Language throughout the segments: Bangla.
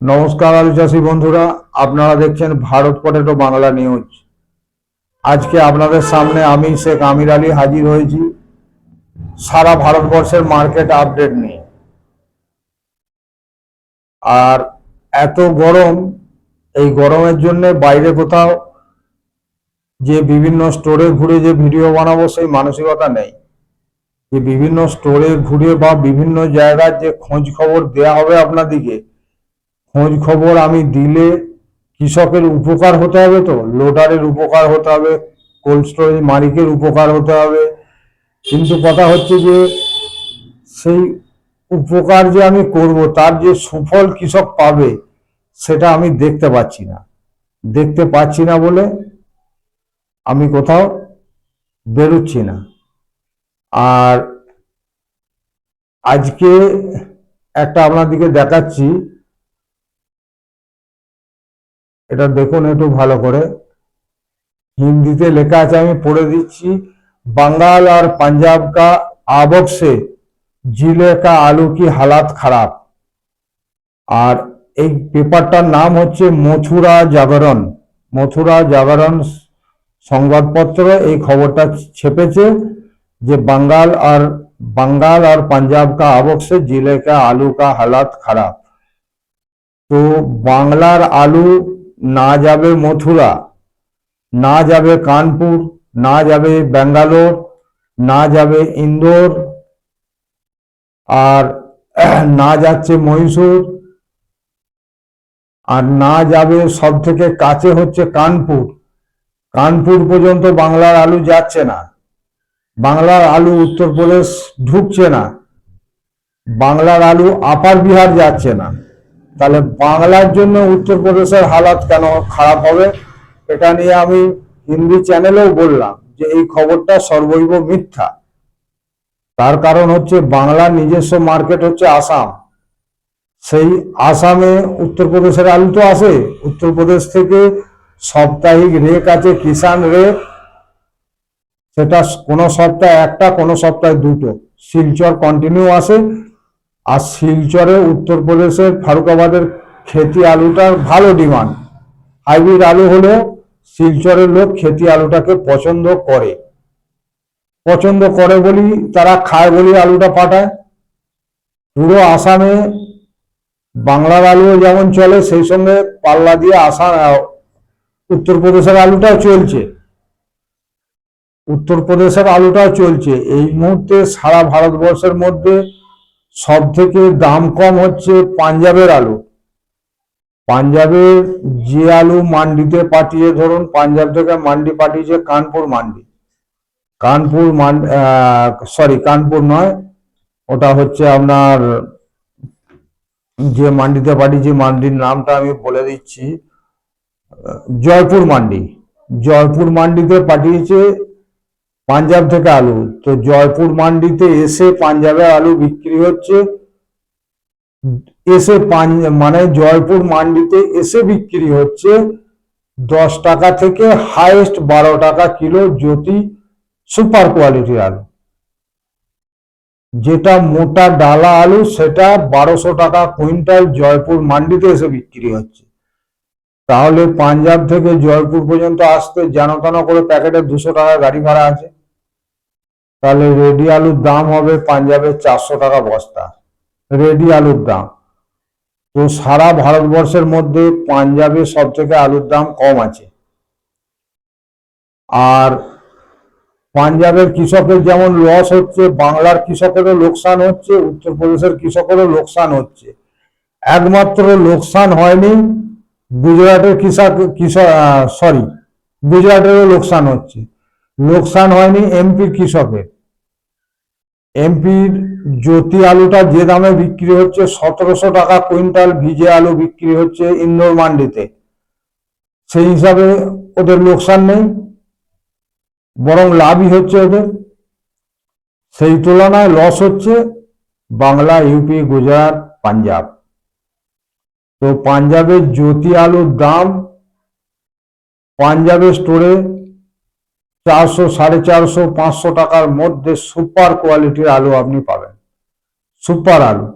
নমস্কার আলু চাষি বন্ধুরা, আপনারা দেখছেন ভারত পটেটো বাংলা নিউজ। আজকে আপনাদের সামনে আমি, শেখ আমির আলী হাজির হয়েছি সারা ভারতবর্ষের মার্কেট আপডেট নিয়ে। আর এত গরম, এই গরমের জন্য বাইরে কোথাও যে বিভিন্ন স্টোরে ঘুরে যে ভিডিও বানাবো সেই মানসিকতা নেই। যে বিভিন্ন স্টোরে ঘুরে বা বিভিন্ন জায়গার যে খোঁজ খবর দেয়া হবে আপনাদিকে খোঁজ খবর আমি দিলে কৃষকের উপকার হতে হবে তো? লোডারের উপকার হতে হবে, কোল্ড স্টোরেজ মালিকের উপকার হতে হবে। কিন্তু কথা হচ্ছে যে, সেই উপকার যে আমি করব, তার যে সুফল কৃষক পাবে, সেটা আমি দেখতে পাচ্ছি না। দেখতে পাচ্ছি না বলে আমি কোথাও বেরোচ্ছি না। আর আজকে একটা আপনাদেরকে দেখাচ্ছি এটা দেখুন একটু ভালো করে। হিন্দিতে লেখা আছে, আমি পড়ে দিচ্ছি, বাঙ্গাল আর পাঞ্জাব কা আবক সে, জিলে কা আলু কি হালাত খারাপ? আর এই পেপারটার নাম হচ্ছে মথুরা জাগরণ। মথুরা জাগরণ সংবাদপত্র, এই খবরটা ছেপেছে যে বাঙ্গাল আর বাঙ্গাল আর পাঞ্জাব কা আবক সে, জিলে কা আলু কা হালাত খারাপ। তো বাংলার আলু না যাবে মথুরা, না যাবে কানপুর, না যাবে ব্যাঙ্গালোর, না যাবে ইন্দোর, আর না যাচ্ছে মহীশূর, আর না যাবে সব থেকে কাছে হচ্ছে কানপুর। কানপুর পর্যন্ত বাংলার আলু যাচ্ছে না। বাংলার আলু উত্তরপ্রদেশ ঢুকছে না। বাংলার আলু আপার বিহার যাচ্ছে না। তাহলে বাংলার জন্য উত্তরপ্রদেশের হালাত কেন খারাপ হবে? এটা নিয়ে আমি হিন্দি চ্যানেলেও বললাম যে এই খবরটা সর্বৈব মিথ্যা। তার কারণ হচ্ছে বাংলার নিজস্ব মার্কেট হচ্ছে আসাম। সেই আসামে উত্তরপ্রদেশের আলু তো আসে উত্তরপ্রদেশ থেকে সাপ্তাহিক রেক আছে কিষান রেক। সেটা কোনো সপ্তাহে একটা, কোনো সপ্তাহে দুটো। শিলচর কন্টিনিউ আসে। আর শিলচরে উত্তরপ্রদেশের ফারুকাবাদের খেতি আলুটার ভালো ডিমান্ড। হাইব্রিড আলু হলেও শিলচরের লোক খেতি আলুটাকে পছন্দ করে। পছন্দ করে বলি তারা খায় বলি আলুটা পাঠায়। পুরো আসামে বাংলার আলুও যেমন চলে, সেই সঙ্গে পাল্লা দিয়ে আসাম উত্তরপ্রদেশের আলুটাও চলছে। উত্তরপ্রদেশের আলুটাও চলছে। এই মুহূর্তে সারা ভারতবর্ষের মধ্যে সব থেকে দাম কম হচ্ছে পাঞ্জাবের আলু। পাঞ্জাবের যে আলু মান্ডিতে পাঠিয়ে, ধরুন পাঞ্জাব থেকে মান্ডি পাঠিয়েছে কানপুর মান্ডি। কানপুর সরি কানপুর নয়, ওটা হচ্ছে আপনার যে মান্ডিতে পাঠিয়েছি, মান্ডির নামটা আমি বলে দিচ্ছি। জয়পুর মান্ডি। জয়পুর মান্ডিতে পাঠিয়েছে পাঞ্জাব থেকে আলু। তো জয়পুর মান্ডিতে এসে পাঞ্জাবে আলু বিক্রি হচ্ছে। এসে মানে জয়পুর মান্ডিতে এসে বিক্রি হচ্ছে দশ টাকা থেকে হাইয়েস্ট বারো টাকা কিলো জ্যোতি সুপার কোয়ালিটির আলু। যেটা মোটা ডালা আলু, সেটা বারোশো টাকা কুইন্টাল জয়পুর মান্ডিতে এসে বিক্রি হচ্ছে। তাহলে পাঞ্জাব থেকে জয়পুর পর্যন্ত আসতে যেন তেন করে প্যাকেটে দুশো টাকা গাড়ি ভাড়া আছে। তাহলে রেডি আলুর দাম হবে পাঞ্জাবের চারশো টাকা বস্তা। রেডি আলুর দাম। তো সারা ভারতবর্ষের মধ্যে পাঞ্জাবে সব থেকে আলুর দাম কম আছে। আর পাঞ্জাবের কৃষকের যেমন লস হচ্ছে, বাংলার কৃষকেরও লোকসান হচ্ছে, উত্তরপ্রদেশের কৃষকেরও লোকসান হচ্ছে। একমাত্র লোকসান হয়নি, গুজরাটের কৃষক কৃষক সরি গুজরাটেরও লোকসান হচ্ছে। লোকসান হয়নি এমপির কৃষকের। এমপির জ্যোতি আলুটা যে দামে বিক্রি হচ্ছে, সতেরোশো টাকা কুইন্টাল ভিজে আলু বিক্রি হচ্ছে ইন্দোর মান্ডিতে। সেই হিসাবে ওদের লোকসান নেই, বরং লাভই হচ্ছে ওদের। সেই তুলনায় লস হচ্ছে বাংলা ইউপি গুজরাট, পাঞ্জাব। তো পাঞ্জাবের জ্যোতি আলুর দাম পাঞ্জাবের স্টোরে চারশো, সাড়ে চারশো, পাঁচশো টাকার মধ্যে সুপার কোয়ালিটির আলু আপনি পাবেন। সুপার আলু।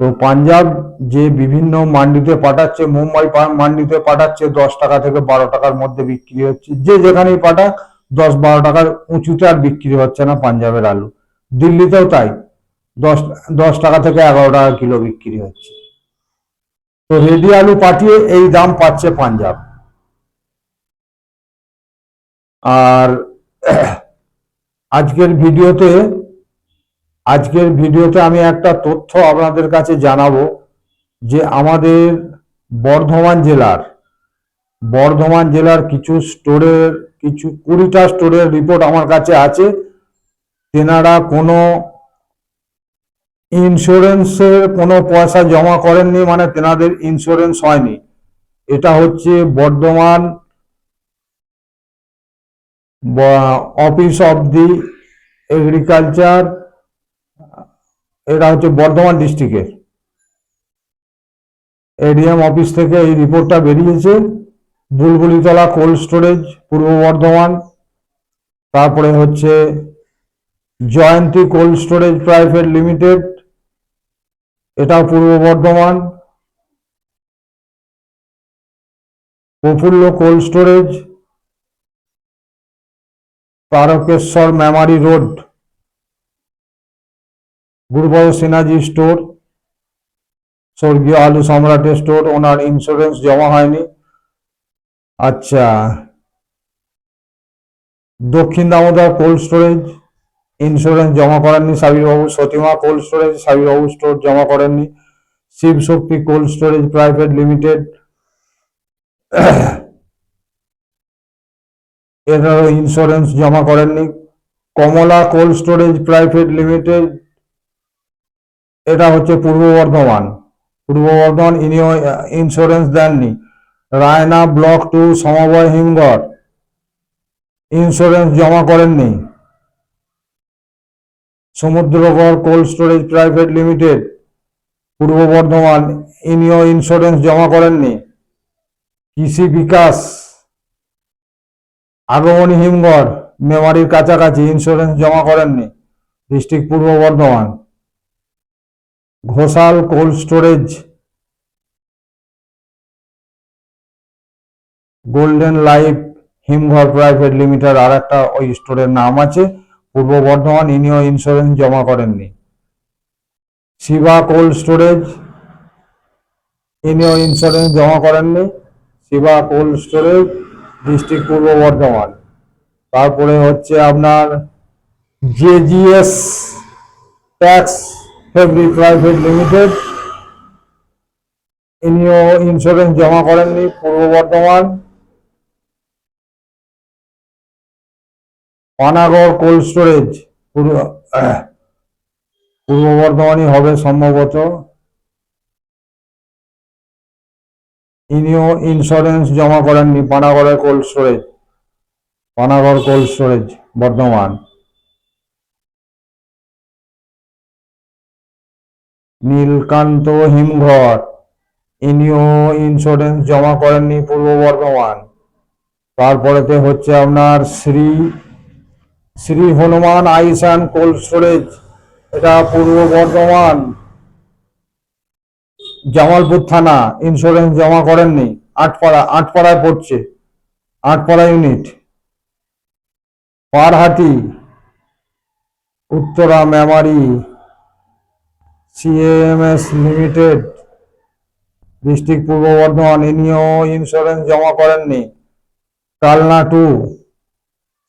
তো পাঞ্জাব যে বিভিন্ন মান্ডিতে পাঠাচ্ছে, মুম্বাই মান্ডিতে পাঠাচ্ছে, দশ টাকা থেকে বারো টাকার মধ্যে বিক্রি হচ্ছে। যে যেখানেই পাঠাক, দশ বারো টাকার উঁচুতে আর বিক্রি হচ্ছে না পাঞ্জাবের আলু। দিল্লিতেও তাই। দশ দশ টাকা থেকে এগারো টাকা কিলো বিক্রি হচ্ছে। তো রেডি আলু পাঠিয়ে এই দাম পাচ্ছে পাঞ্জাব। আর আজকের ভিডিওতে আজকের ভিডিওতে আমি একটা তথ্য আপনাদের কাছে জানাব যে আমাদের বর্ধমান জেলার বর্ধমান জেলার কিছু স্টোরের, কিছু কুড়িটা স্টোরের রিপোর্ট আমার কাছে আছে। তেনারা কোনো ইন্স্যুরেন্সের কোনো পয়সা জমা করেননি মানে তেনাদের ইন্স্যুরেন্স হয়নি। এটা হচ্ছে Bardhaman office of the agriculture এটা হচ্ছে বর্ধমান ডিস্ট্রিক্টের এডিএম অফিস থেকে এই রিপোর্টটা বেরিয়েছে। Bulbulitala cold storage Purba Bardhaman. তারপরে হচ্ছে Jayanti cold storage private limited এটাও Purba Bardhaman. Prafulla cold storage Tarakeswar Memari road গুরুবর সিনাজি স্টোর, স্বর্গীয় আলু সম্রাটের স্টোর, ওনার ইন্স্যুরেন্স জমা হয়নি। আচ্ছা দক্ষিণ দামোদর কোল্ড স্টোরেজ ইন্স্যুরেন্স জমা করেননি সাবিরবাবু, সতীমা কোল্ড স্টোরেজ, সাবিরবাবু স্টোর জমা করেননি। Shiv Shakti cold storage private limited এটারও ইন্স্যুরেন্স জমা করেননি। Kamala cold storage private limited, এটা হচ্ছে পূর্ব বর্ধমান। পূর্ব বর্ধমান ইনিও ইন্স্যুরেন্স দেননি। রায়না ব্লক টু সমবায় হিমঘর ইন্স্যুরেন্স জমা করেননি। Samudragarh cold storage private limited, Purba Bardhaman ইনিও ইন্স্যুরেন্স জমা করেননি। কৃষি বিকাশ আগমনী হিমঘর, মেমারির কাছাকাছি ইন্স্যুরেন্স জমা করেননি district Purba Bardhaman. Ghoshal cold storage golden life হিমঘর প্রাইভেট লিমিটেড আর একটা ওই স্টোরের নাম আছে, পূর্ব বর্ধমান, ইনিও ইন্স্যুরেন্স জমা করেননি। শিবা কোল্ড স্টোরেজ ইনিও ইন্স্যুরেন্স জমা করেননি, Shiba cold storage district Purba Bardhaman. তারপরে হচ্ছে আপনার জেজিএস ট্যাক্স ফেব্রি প্রাইভেট লিমিটেড ইনিও ইন্স্যুরেন্স জমা করেননি পূর্ব বর্ধমান। পানাগড় কোল্ড স্টোরেজ পূর্ব পূর্ব বর্ধমানই হবে সম্ভবত। ইনিও ইন্স্যুরেন্স জমা করেননি পানাগড়ের cold storage Panagarh cold storage Bardhaman. Nilkanta হিমঘর, ইনিও ইন্স্যুরেন্স জমা করেননি পূর্ব বর্ধমান। তারপরেতে হচ্ছে আপনার Shri Shri Hanuman ice and cold storage, এটা পূর্ব বর্ধমান। জামালপুর থানা ইন্স্যুরেন্স জমা করেননি, আটপাড়া, আটপাড়ায় পড়ছে, Atpara unit Parhati Uttara Memari CMS limited district Purba Bardhaman, ইনিও ইন্স্যুরেন্স জমা করেননি, Kalna two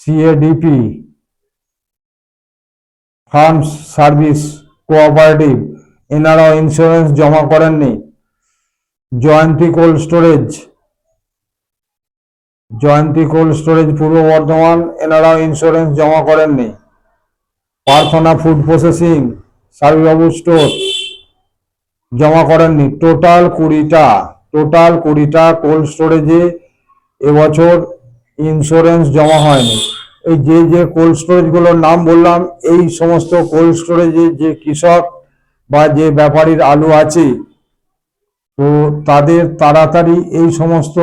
CADP farms service cooperative এনারাও insurance জমা করেননি। Jayanti cold storage Jayanti cold storage Purba Bardhaman, এনারাও insurance জমা করেননি। প্রার্থনা ফুড প্রসেসিং সাবিবাবু স্টোর জমা করেননি। টোটাল কুড়িটা টোটাল কুড়িটা কোল্ড স্টোরেজে এবছর ইন্স্যুরেন্স জমা হয়নি। এই যে যে কোল্ড স্টোরেজগুলোর নাম বললাম, এই সমস্ত কোল্ড স্টোরেজে যে কৃষক বা যে ব্যাপারীর আলু আছে, তো তাদের তাড়াতাড়ি এই সমস্ত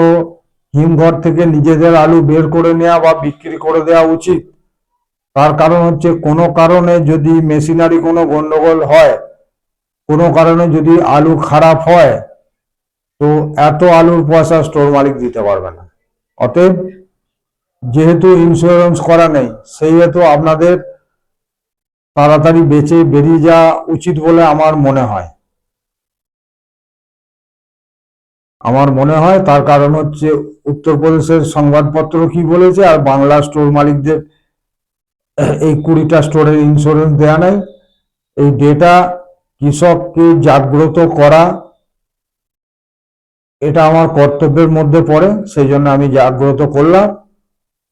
হিমঘর থেকে নিজেদের আলু বের করে নেওয়া বা বিক্রি করে দেওয়া উচিত। তার কারণ হচ্ছে, কোনো কারণে যদি মেশিনারি কোনো গন্ডগোল হয়, কোনো কারণে যদি আলু খারাপ হয়, তো এত আলুর পয়সা স্টোর মালিক দিতে পারবে না। অতএব যেহেতু ইন্স্যুরেন্স করা নেই, সেই হেতু আপনাদের তাড়াতাড়ি বেঁচে বেরিয়ে যাওয়া উচিত বলে আমার মনে হয়। আমার মনে হয় তার কারণ হচ্ছে উত্তরপ্রদেশের সংবাদপত্র কি বলেছে আর বাংলা স্টোর মালিকদের এই কুড়িটা স্টোরের ইন্স্যুরেন্স দেয়া নাই। এই ডেটা কৃষককে জাগ্রত করা, এটা আমার কর্তব্যের মধ্যে পড়ে, সেই জন্য আমি জাগ্রত করলাম।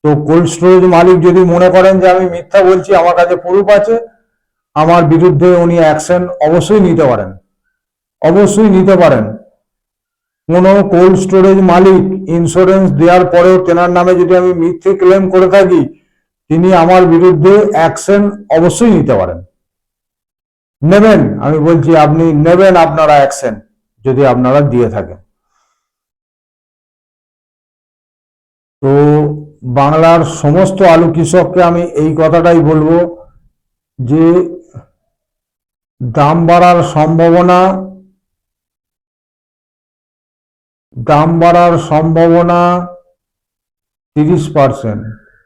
তো কোল্ড স্টোরেজ মালিক যদি মনে করেন যে আমি মিথ্যা বলছি, আমার কাছে প্রুফ আছে, আমার বিরুদ্ধে উনি অ্যাকশন অবশ্যই নিতে পারেন। অবশ্যই নিতে পারেন। কোনো কোল্ড স্টোরেজ মালিক ইন্স্যুরেন্স দেওয়ার পরেও তেনার নামে যদি আমি মিথ্যে ক্লেম করে থাকি, তিনি আমার বিরুদ্ধে অ্যাকশন অবশ্যই নিতে পারেন। নেবেন, আমি বলছি আপনি নেবেন আপনারা অ্যাকশন যদি আপনারা দিয়ে থাকেন। তো বাংলার সমস্ত আলু কৃষককে আমি এই কথাটাই বলব যে দাম বাড়ার সম্ভাবনা, দাম বাড়ার সম্ভাবনা তিরিশ পার্সেন্ট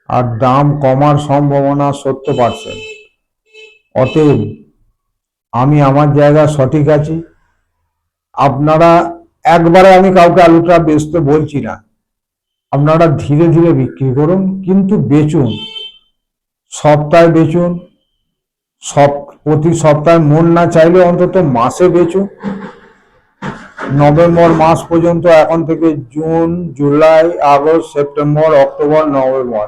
আর দাম কমার সম্ভাবনা সত্তর পার্সেন্ট। অতএব আমি আমার জায়গা সঠিক আছি। আপনারা একবারে আমি কাউকে আলুটা বেচতে বলছি না। আপনারা ধীরে ধীরে বিক্রি করুন, কিন্তু বেচুন। সপ্তাহে বেচুন। সব প্রতি সপ্তাহে মন না চাইলে অন্তত মাসে বেচুন। নভেম্বর মাস পর্যন্ত, এখন থেকে June, July, August, September, October, November.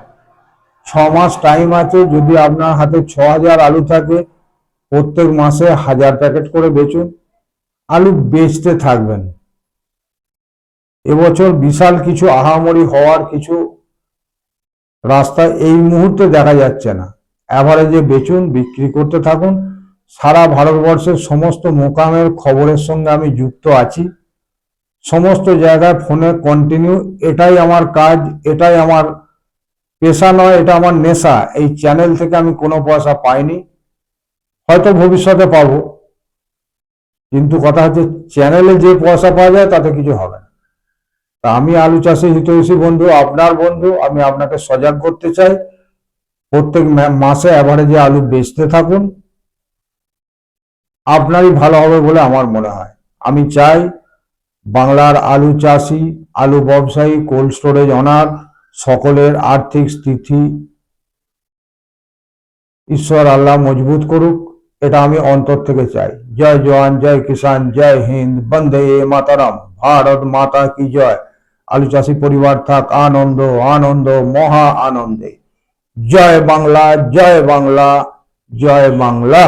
ছ মাস টাইম আছে, যদি আপনার হাতে ছ হাজার আলু থাকে, প্রত্যেক মাসে হাজার প্যাকেট করে বেচুন। আলু বেচতে থাকবেন। এবছর বিশাল কিছু আহামরি হওয়ার কিছু রাস্তা এই মুহূর্তে দেখা যাচ্ছে না। অ্যাভারেজে বেচুন, বিক্রি করতে থাকুন। সারা ভারতবর্ষের সমস্ত মোকামের খবরের সঙ্গে আমি যুক্ত আছি। সমস্ত জায়গায় ফোনে কন্টিনিউ এটাই আমার কাজ, এটাই আমার পেশা নয়, এটা আমার নেশা। এই চ্যানেল থেকে আমি কোনো পয়সা পাইনি। হয়তো ভবিষ্যতে পাবো। কিন্তু কথা হচ্ছে চ্যানেলে যে পয়সা পাওয়া যায়, তাতে কিছু হবে না। তা আমি আলু চাষি হিতৈষী বন্ধু, আপনার বন্ধু, আমি আপনাকে সজাগ করতে চাই। প্রত্যেক মাসে অ্যাভারেজে আলু বেচতে থাকুন। আপনারই ভালো হবে বলে আমার মনে হয়। আমি চাই বাংলার আলু চাষি, আলু ব্যবসায়ী, কোল্ড স্টোরেজ অনার, সকলের আর্থিক স্থিতি ঈশ্বর আল্লাহ মজবুত করুক, এটা আমি অন্তর থেকে চাই। জয় জওয়ান, জয় কিষান জয় হিন্দ, বন্দে মাতারাম, ভারত মাতা কি জয়। আলু চাষি পরিবার থাক আনন্দ আনন্দ মহা আনন্দে। জয় বাংলা জয় বাংলা জয় বাংলা।